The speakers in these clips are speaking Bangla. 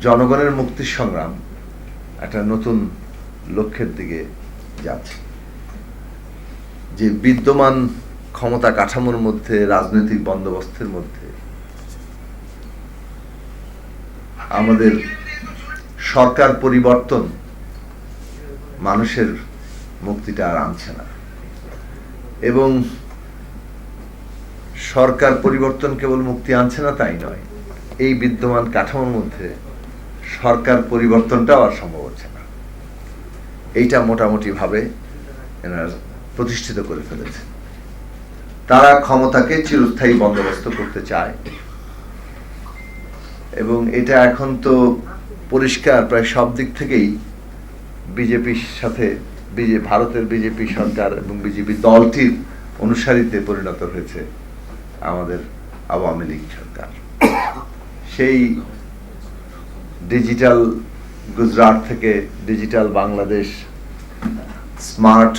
জনগণের মুক্তির সংগ্রাম একটা নতুন লক্ষ্যের দিকে যাচ্ছে। যে বিদ্যমান ক্ষমতা কাঠামোর মধ্যে, রাজনৈতিক বন্দোবস্তের মধ্যে, আমাদের সরকার পরিবর্তন মানুষের মুক্তিটা আর আনছে না। এবং সরকার পরিবর্তন কেবল মুক্তি আনছে না, তাই নয়। এই বিদ্যমান কাঠামোর মধ্যে সরকার পরিবর্তনটাও আর সম্ভব হচ্ছে না। এইটা মোটামুটি ভাবে এনারা প্রতিষ্ঠিত করে ফেলেছে। তারা ক্ষমতাকে চিরস্থায়ী বন্দোবস্ত করতে চায়। এবং এটা এখন তো পরিষ্কার, প্রায় সব দিক থেকেই বিজেপির সাথে বিজে, ভারতের বিজেপি সরকার এবং বিজেপি দলটির অনুসারীতে পরিণত হয়েছে আমাদের আওয়ামী লীগ সরকার। সেই ডিজিটাল গুজরাট থেকে digital Bangladesh, smart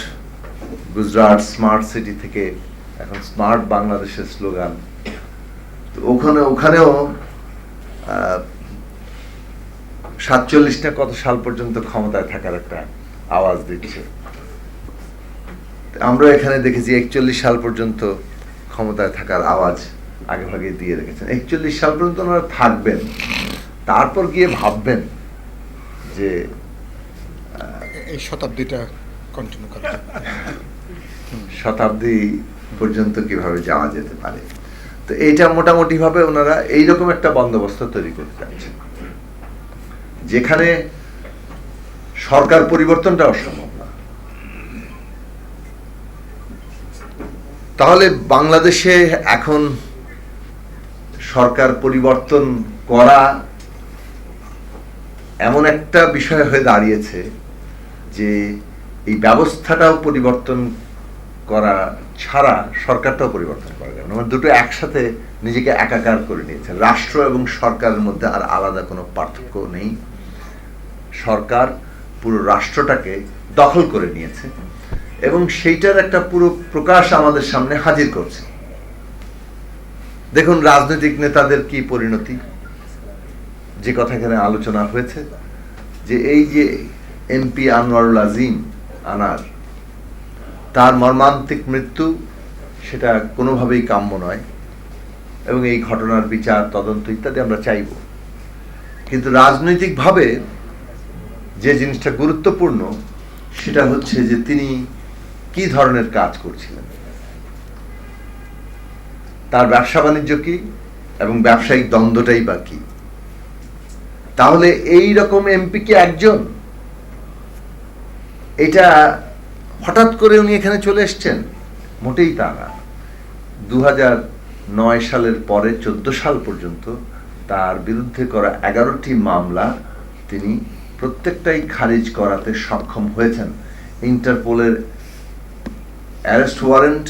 Gujarat, smart city থেকে এখন স্মার্ট বাংলাদেশের স্লোগান। তো ওখানে, ওখানেও সাতচল্লিশটা কত সাল পর্যন্ত ক্ষমতায় থাকার একটা আওয়াজ দিচ্ছে। আমরা এখানে দেখেছি একচল্লিশ সাল পর্যন্ত ক্ষমতায় থাকার আওয়াজ আগে ভাগে দিয়ে রেখেছেন। একচল্লিশ সাল পর্যন্ত ওনারা থাকবেন। তারপর গিয়ে ভাববেন যে এই শতাব্দীটা কন্টিনিউ করা শতাব্দী পর্যন্ত কীভাবে যাওয়া যেতে পারে? তো এইটা মোটামুটি ভাবে ওনারা এইরকম একটা বন্দোবস্ত তৈরি করতে চাচ্ছেন। যেখানে সরকার পরিবর্তনটা অসম্ভব না। তাহলে বাংলাদেশে এখন সরকার পরিবর্তন করা এমন একটা বিষয় হয়ে দাঁড়িয়েছে যে এই ব্যবস্থাটাও পরিবর্তন করা ছাড়া সরকারটাও পরিবর্তন করা যাবে মানে দুটো একসাথে নিজেকে একাকার করে নিয়েছে। রাষ্ট্র এবং সরকারের মধ্যে আর আলাদা কোনো পার্থক্য নেই। সরকার পুরো রাষ্ট্রটাকে দখল করে নিয়েছে এবং সেইটার একটা পুরো প্রকাশ আমাদের সামনে হাজির করছে। দেখুন রাজনৈতিক নেতাদের কি পরিণতি? যে কথা এখানে আলোচনা হয়েছে, যে এই যে এমপি আনোয়ারুল আজিম আনার, তার মর্মান্তিক মৃত্যু সেটা কোনোভাবেই কাম্য নয়, এবং এই ঘটনার বিচার, তদন্ত ইত্যাদি আমরা চাইব। কিন্তু রাজনৈতিকভাবে যে জিনিসটা গুরুত্বপূর্ণ, সেটা হচ্ছে যে তিনি কি ধরনের কাজ করছিলেন? তার ব্যবসা বাণিজ্য কি, এবং ব্যবসায়িক দ্বন্দ্বটাই বা কি? তাহলে এই রকম এমপি কি একজন? এটা হঠাৎ করে উনি এখানে চলে এসছেন? মোটেই তা না। দু নয় সালের পরে চোদ্দ সাল পর্যন্ত তার বিরুদ্ধে করা এগারোটি মামলা তিনি প্রত্যেকটাই খারিজ করাতে সক্ষম হয়েছেন। ইন্টারপোলের অ্যারেস্ট ওয়ারেন্ট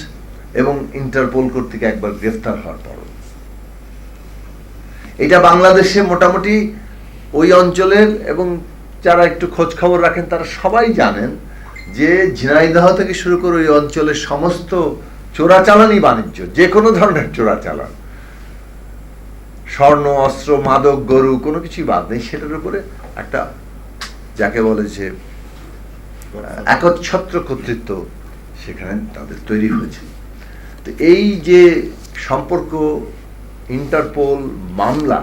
এবং ইন্টারপোল কর্তৃক একবার গ্রেফতার হওয়ার পর এটা বাংলাদেশে মোটামুটি ওই অঞ্চলের এবং যারা একটু খোঁজ খবর রাখেন, তারা সবাই জানেন যে ঝিনাইদহ থেকে শুরু করে ওই অঞ্চলের সমস্ত চোরাচালানি বাণিজ্য, যে কোনো ধরনের চোরাচালান। স্বর্ণ, অস্ত্র, মাদক, গরু, কোনো কিছুই বাদ নেই। সেটার উপরে একটা যাকে বলে যে একচ্ছত্র কর্তৃত্ব সেখানে তাদের তৈরি হয়েছে। তো এই যে সম্পর্ক, ইন্টারপোল মামলা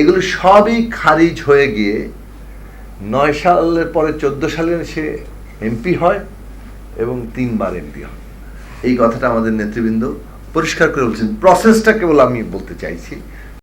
এগুলো সবই খারিজ হয়ে গিয়ে নয় সালের পরে চোদ্দ সালে সে এমপি হয় এবং তিনবার এমপি হয়। এই কথাটা আমাদের নেতৃবৃন্দ পরিষ্কার করে বলছেন। প্রসেসটা কেবল আমি বলতে চাইছি।